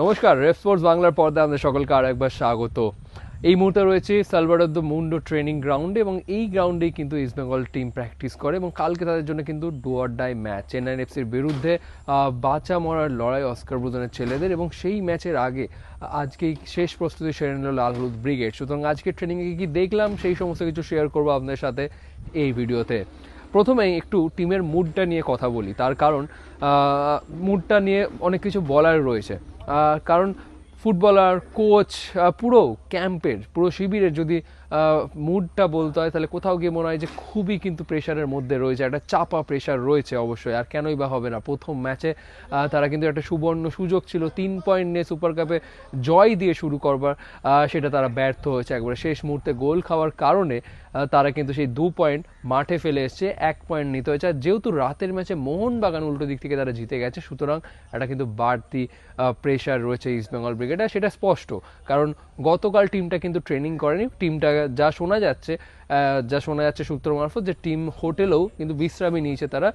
নমস্কার রেফ স্পোর্টস বাংলার পর্দায় আমাদের সকলকে আর একবার স্বাগত। এই মুহূর্তে রয়েছে সালভাডোর দ্য মুন্ডো ট্রেনিং গ্রাউন্ডে এবং এই গ্রাউন্ডেই কিন্তু ইস্ট বেঙ্গল টিম প্র্যাকটিস করে এবং কালকে তাদের জন্য কিন্তু ডুয়ার ডাই ম্যাচ চেন্নাই এফসির বিরুদ্ধে বাঁচা মরার লড়াই অস্কার ব্রুদনের ছেলেদের এবং সেই ম্যাচের আগে আজকে শেষ প্রস্তুতি সেরে নিল লাল হলুদ ব্রিগেড। সুতরাং আজকে ট্রেনিংয়ে কি দেখলাম সেই সমস্ত কিছু শেয়ার করব আপনাদের সাথে এই ভিডিওতে। প্রথমেই একটু টিমের মুডটা নিয়ে কথা বলি। তার কারণ মুডটা নিয়ে অনেক কিছু বলার রয়েছে। কারণ ফুটবলার, কোচ পুরো ক্যাম্পের, পুরো শিবিরের যদি মুডটা বলতে হয়, তাহলে কোথাও গিয়ে মনে হয় যে খুবই কিন্তু প্রেশারের মধ্যে রয়েছে, একটা চাপা প্রেশার রয়েছে অবশ্যই, আর কেনই বা হবে না। প্রথম ম্যাচে তারা কিন্তু একটা সুবর্ণ সুযোগ ছিল, তিন পয়েন্ট নিয়ে সুপার কাপে জয় দিয়ে শুরু করবার সেটা তারা ব্যর্থ হয়েছে একবারে। শেষ মুহূর্তে গোল খাওয়ার কারণে তারা কিন্তু সেই দু পয়েন্ট মাঠে ফেলে এসছে, এক পয়েন্ট নিতে হয়েছে। আর যেহেতু রাতের ম্যাচে মোহনবাগান উল্টো দিক থেকে তারা জিতে গেছে, সুতরাং একটা কিন্তু বাড়তি প্রেশার রয়েছে ইস্টবেঙ্গল আর সেটা স্পষ্ট। কারণ গতকাল টিমটা কিন্তু ট্রেনিং করেনি। টিমটা যা শোনা যাচ্ছে যা শোনা যাচ্ছে সূত্র মারফত যে টিম হোটেলেও কিন্তু বিশ্রামই নিয়েছে তারা।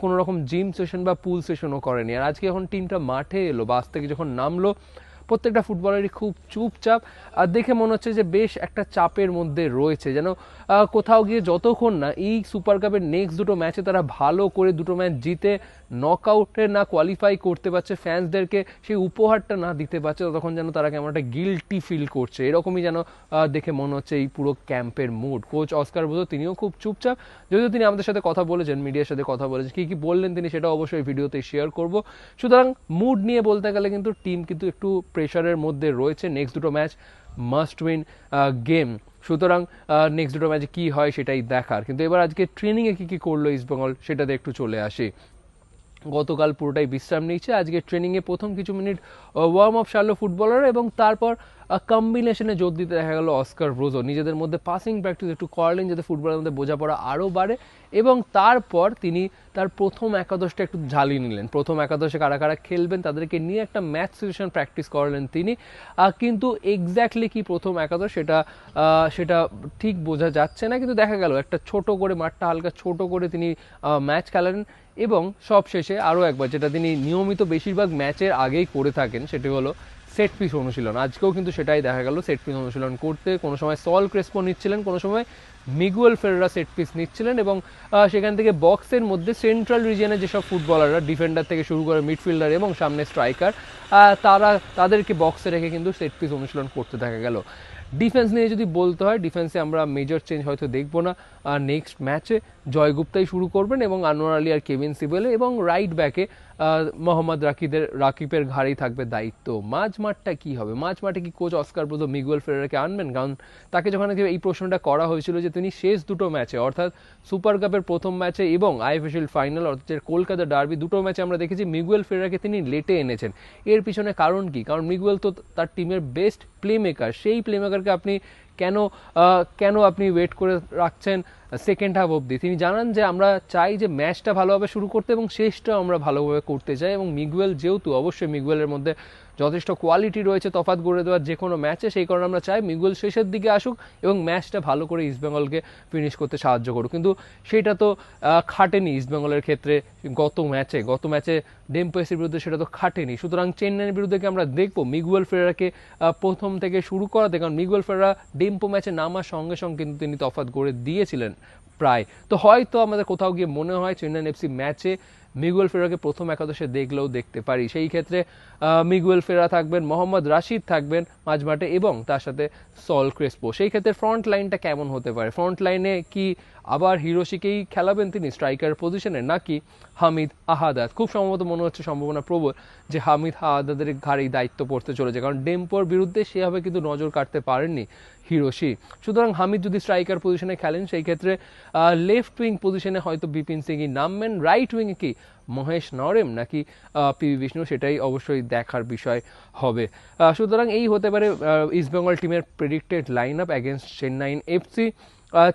কোনো রকম জিম সেশন বা পুল সেশনও করেনি। আর আজকে যখন টিমটা মাঠে এলো বাস থেকে যখন নামলো, প্রত্যেকটা ফুটবলারই খুব চুপচাপ। আর দেখে মনে হচ্ছে যে বেশ একটা চাপের মধ্যে রয়েছে। যেন কোথাও গিয়ে যতক্ষণ না এই সুপার কাপের নেক্সট দুটো ম্যাচে তারা ভালো করে দুটো ম্যাচ জিতে নকআউটে না কোয়ালিফাই করতে পারছে ফ্যান্সদেরকে সেই উপহারটা না দিতে পারছে, ততক্ষণ যেন তারা কেমন একটা গিলটি ফিল করছে। এরকমই যেন দেখে মনে হচ্ছে এই পুরো ক্যাম্পের মুড কোচ অস্কার বোধ তিনিও খুব চুপচাপ, যদিও তিনি আমাদের সাথে কথা বলেছেন মিডিয়ার সাথে কথা বলেছেন, কী কী বললেন তিনি সেটা অবশ্যই ভিডিওতে শেয়ার করব। সুতরাং মুড নিয়ে বলতে গেলে কিন্তু টিম কিন্তু একটু প্রেশারের মধ্যে রয়েছে। নেক্সট দুটো ম্যাচ মাস্ট উইন গেম সুতরাং নেক্সট দুটো ম্যাচে কী হয় সেটাই দেখার। কিন্তু এবার আজকে ট্রেনিংয়ে কী কী করল ইস্টবেঙ্গল সেটাতে একটু চলে আসি। গতকাল পুরোটাই বিশ্রাম নিয়েছে। আজকে ট্রেনিংয়ে প্রথম কিছু মিনিট ওয়ার্ম আপ সারলো ফুটবলার এবং তারপর কম্বিনেশনে জোর দিতে দেখা গেল অস্কার ব্রোজো। নিজেদের মধ্যে পাসিং প্র্যাকটিস একটু করলেন যাতে ফুটবলের মধ্যে বোঝাপড়া আরও বাড়ে এবং তারপর তিনি তার প্রথম একাদশটা একটু ঝালিয়ে নিলেন। প্রথম একাদশে কারা কারা খেলবেন তাদেরকে নিয়ে একটা ম্যাচ সিচুয়েশন প্র্যাকটিস করালেন তিনি। কিন্তু এক্স্যাক্টলি কি প্রথম একাদশ সেটা সেটা ঠিক বোঝা যাচ্ছে না। কিন্তু দেখা গেল একটা ছোট করে মাঠটা হালকা ছোট করে তিনি ম্যাচ খেলেন এবং সব শেষে আরও একবার যেটা তিনি নিয়মিত বেশিরভাগ ম্যাচের আগেই করে থাকেন, সেটি হলো সেট পিস অনুশীলন। আজকেও কিন্তু সেটাই দেখা গেল সেট পিস অনুশীলন করতে। কোনো সময় সল ক্রেসপো নিচ্ছিলেন, কোনো সময় মিগুয়েল ফেররা সেট পিস নিচ্ছিলেন এবং সেখান থেকে বক্সের মধ্যে সেন্ট্রাল রিজিয়নের যেসব ফুটবলাররা ডিফেন্ডার থেকে শুরু করে মিডফিল্ডার এবং সামনে স্ট্রাইকার তারা, তাদেরকে বক্সে রেখে কিন্তু সেট পিস অনুশীলন করতে দেখা গেল। ডিফেন্স নিয়ে যদি বলতে হয় ডিফেন্সে আমরা মেজর চেঞ্জ হয়তো দেখব না। আর নেক্সট ম্যাচে জয়গুপ্তাই শুরু করবেন এবং আনোয়ার আলী আর কেভিন সিবেলে এবং রাইট ব্যাকে মোহাম্মদ রাকিদের রাকিবের ঘাড়েই থাকবে দায়িত্ব। মাঝ মাঠটা কি হবে? মাঝ মাঠে কি কোচ অস্কার ব্রোদ মিগুয়েল ফেরারকে আনবেন? কারণ তাকে যখন এই প্রশ্নটা করা হয়েছিল যে তিনি শেষ দুটো ম্যাচে, অর্থাৎ সুপার কাপের প্রথম ম্যাচে এবং আইএফএসএল ফাইনাল, অর্থাৎ কলকাতা ডার্বি, দুটো ম্যাচে আমরা দেখেছি মিগুয়েল ফেরারকে তিনি লেটে এনেছেন। এর পিছনে কারণ কি? কারণ মিগুয়েল তো তার টিমের বেস্ট প্লে মেকার সেই প্লে মেকারকে আপনি কেন কেন আপনি ওয়েট করে রাখছেন সেকেন্ড হাফ অবধি? তিনি জানান যে আমরা চাই যে ম্যাচটা ভালোভাবে শুরু করতে এবং শেষটাও আমরা ভালোভাবে করতে চাই এবং মিগুয়েল যেহেতু, অবশ্যই মিগুয়েলের মধ্যে যথেষ্ট কোয়ালিটি রয়েছে তফাৎ গড়ে দেওয়ার যে কোনো ম্যাচে সেই কারণে আমরা চাই মিগুয়েল শেষের দিকে আসুক এবং ম্যাচটা ভালো করে ইস্টবেঙ্গলকে ফিনিশ করতে সাহায্য করুক। কিন্তু সেটা তো খাটেনি ইস্টবেঙ্গলের ক্ষেত্রে গত ম্যাচে গত ম্যাচে ডেম্পোয়েসের বিরুদ্ধে সেটা তো খাটেনি। সুতরাং চেন্নাইয়ের বিরুদ্ধে আমরা দেখব মিগুয়েল ফেরাকে প্রথম থেকে শুরু করাতে? কারণ মিগুয়েল ফেরা ডেম্পো ম্যাচে নামার সঙ্গে সঙ্গে কিন্তু তিনি তফাৎ গড়ে দিয়েছিলেন প্রায়। তো হয়তো আমাদের কোথাও গিয়ে মনে হয় চেন্নাই এফসি ম্যাচে মিগুয়েল ফেরাকে প্রথম একাদশে দেখলেও দেখতে পারি। সেই ক্ষেত্রে মিগুয়েল ফেরা থাকবেন, মোহাম্মদ রাশিদ থাকবেন মাঝমাঠে এবং তার সাথে সল ক্রেসপো। সেই ক্ষেত্রে ফ্রন্ট লাইনটা কেমন হতে পারে? ফ্রন্ট লাইনে কি আবার হিরোশিকেই খেলাবেন তিনি স্ট্রাইকার পজিশনে, নাকি হামিদ আহাদাদ খুব সম্ভবত মনে হচ্ছে সম্ভাবনা প্রবল যে হামিদ আহাদাদের ঘাড়েই দায়িত্ব পড়তে চলেছে, কারণ ডেম্পোর বিরুদ্ধে সেভাবে কিন্তু নজর কাটতে পারেননি হিরোশি। সুতরাং হামিদ যদি স্ট্রাইকার পজিশনে খেলেন, সেই ক্ষেত্রে লেফট উইং পজিশনে হয়তো বিপিন সিংই নামবেন। রাইট উইং কি মহেশ নরেম নাকি পি ভি বিষ্ণু? সেটাই অবশ্যই দেখার বিষয় হবে। সুতরাং এই হতে পারে ইস্টবেঙ্গল টিমের predicted line up against Chennaiyin FC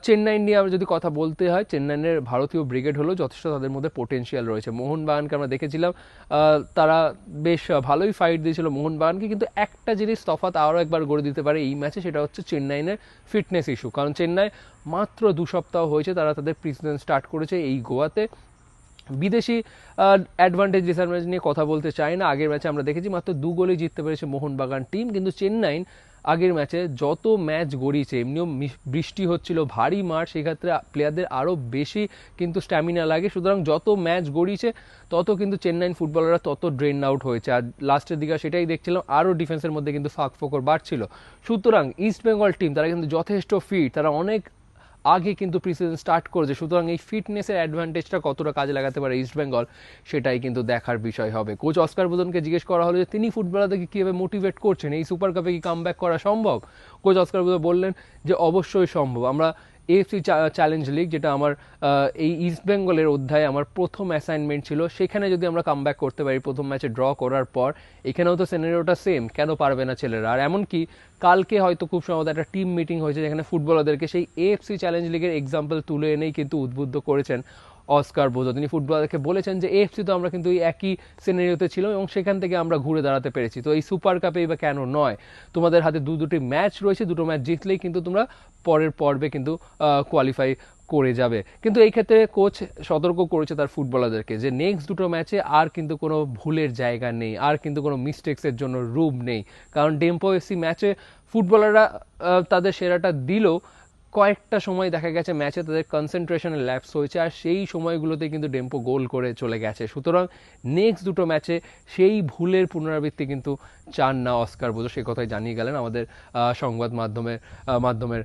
Chennai নিয়ে আমরা যদি কথা বলতে হয়, চেন্নাইয়ের ভারতীয় ব্রিগেড হলো যথেষ্ট তাদের মধ্যে পোটেনশিয়াল রয়েছে। মোহনবাগানকে আমরা দেখেছিলাম তারা বেশ ভালোই ফাইট দিয়েছিল মোহনবাগানকে, কিন্তু একটা জিনিস তফাত আরও একবার গড়ে দিতে পারে এই ম্যাচে সেটা হচ্ছে চেন্নাইয়ের ফিটনেস ইস্যু কারণ চেন্নাই মাত্র দু সপ্তাহ হয়েছে তারা তাদের প্রিসিজন স্টার্ট করেছে এই গোয়াতে। বিদেশি অ্যাডভান্টেজ ডিসঅ্যাডভান্টেজ নিয়ে কথা বলতে চাই না। আগের ম্যাচে আমরা দেখেছি মাত্র দু গোলে জিততে পেরেছে মোহনবাগান টিম কিন্তু চেন্নাই আগের ম্যাচে যত ম্যাচ গড়িয়েছে, এমনিও বৃষ্টি হচ্ছিল, ভারী মাঠ সেক্ষেত্রে প্লেয়ারদের আরও বেশি কিন্তু স্ট্যামিনা লাগে। সুতরাং যত ম্যাচ গড়িয়েছে, তত কিন্তু চেন্নাইন ফুটবলাররা তত ড্রেন আউট হয়েছে। আর লাস্টের দিকে সেটাই দেখছিলাম, আরও ডিফেন্সের মধ্যে কিন্তু ফাঁক ফোকর বাড়ছিল। সুতরাং ইস্ট বেঙ্গল টিম তারা কিন্তু যথেষ্ট ফিট তারা অনেক আগে কিন্তু প্রিসিজন স্টার্ট করেছে। সুতরাং এই ফিটনেসের অ্যাডভান্টেজটা কতটা কাজে লাগাতে পারে ইস্ট বেঙ্গল সেটাই কিন্তু দেখার বিষয় হবে। কোচ অস্কার বোধনকে জিজ্ঞেস করা হলো যে, তিনি ফুটবলারদেরকে কীভাবে মোটিভেট করছেন? এই সুপার কাপে কি কাম করা সম্ভব? কোচ অস্কার বোধন বললেন যে, অবশ্যই সম্ভব। আমরা এএফসি চ্যালেঞ্জ লিগ যেটা আমার এই ইস্ট বেঙ্গলের অধ্যায়ে আমার প্রথম অ্যাসাইনমেন্ট ছিল, সেখানে যদি আমরা কাম করতে পারি, প্রথম ম্যাচে ড্র করার পর, এখানেও তো সিনারিওটা সেম কেন পারবে না ছেলেরা? আর এমনকি কালকে হয়তো খুব সম্ভবত একটা টিম মিটিং হয়েছে, যেখানে ফুটবলারদেরকে সেই এএফসি চ্যালেঞ্জ লিগের এক্সাম্পল তুলে এনেই কিন্তু উদ্বুদ্ধ করেছেন। অস্কার বোঝো। তিনি ফুটবলারকে বলেছেন যে এএফসি তো আমরা কিন্তু এই একই সিনারিওতে ছিলাম এবং সেখান থেকে আমরা ঘুরে দাঁড়াতে পেরেছি। তো এই সুপার কাপে বা কেন নয়? তোমাদের হাতে দু দুটি ম্যাচ রয়েছে, দুটো ম্যাচ জিতলেই কিন্তু তোমরা পরের পর্বে কিন্তু কোয়ালিফাই করে যাবে। কিন্তু এই ক্ষেত্রে কোচ সতর্ক করেছে তার ফুটবলারদেরকে যে নেক্সট দুটো ম্যাচে আর কিন্তু কোনো ভুলের জায়গা নেই, আর কিন্তু কোনো মিস্টেক্সের জন্য রুম নেই। কারণ ডেম্পো এসি ম্যাচে ফুটবলাররা তাদের সেরাটা দিলেও কয়েকটা সময় দেখা গেছে ম্যাচে তাদের কনসেন্ট্রেশনে ল্যাপস হয়েছে, আর সেই সময়গুলোতে কিন্তু ডেম্পো গোল করে চলে গেছে। সুতরাং নেক্সট দুটো ম্যাচে সেই ভুলের পুনরাবৃত্তি কিন্তু চান না অস্কার বোঝো সে কথাই জানিয়ে গেলেন আমাদের সংবাদ মাধ্যমের মাধ্যমের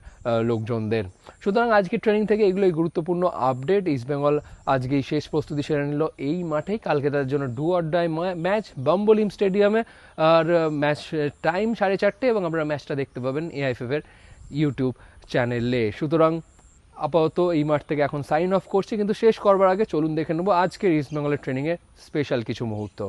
লোকজনদের। সুতরাং আজকে ট্রেনিং থেকে এগুলোই গুরুত্বপূর্ণ আপডেট ইস্টবেঙ্গল আজকে এই শেষ প্রস্তুতি সেরে নিল এই মাঠেই কালকে তাদের জন্য do or die match Bambolim স্টেডিয়ামে আর ম্যাচ টাইম সাড়ে চারটে এবং আপনারা ম্যাচটা দেখতে পাবেন এআইএফএফ এর ইউটিউব চ্যানেলে। সুতরাং আপাতত এই মাঠ থেকে এখন সাইন অফ করছি, কিন্তু শেষ করবার আগে চলুন দেখে নেব আজকের ইস্টবেঙ্গলের ট্রেনিংয়ের স্পেশাল কিছু মুহূর্ত।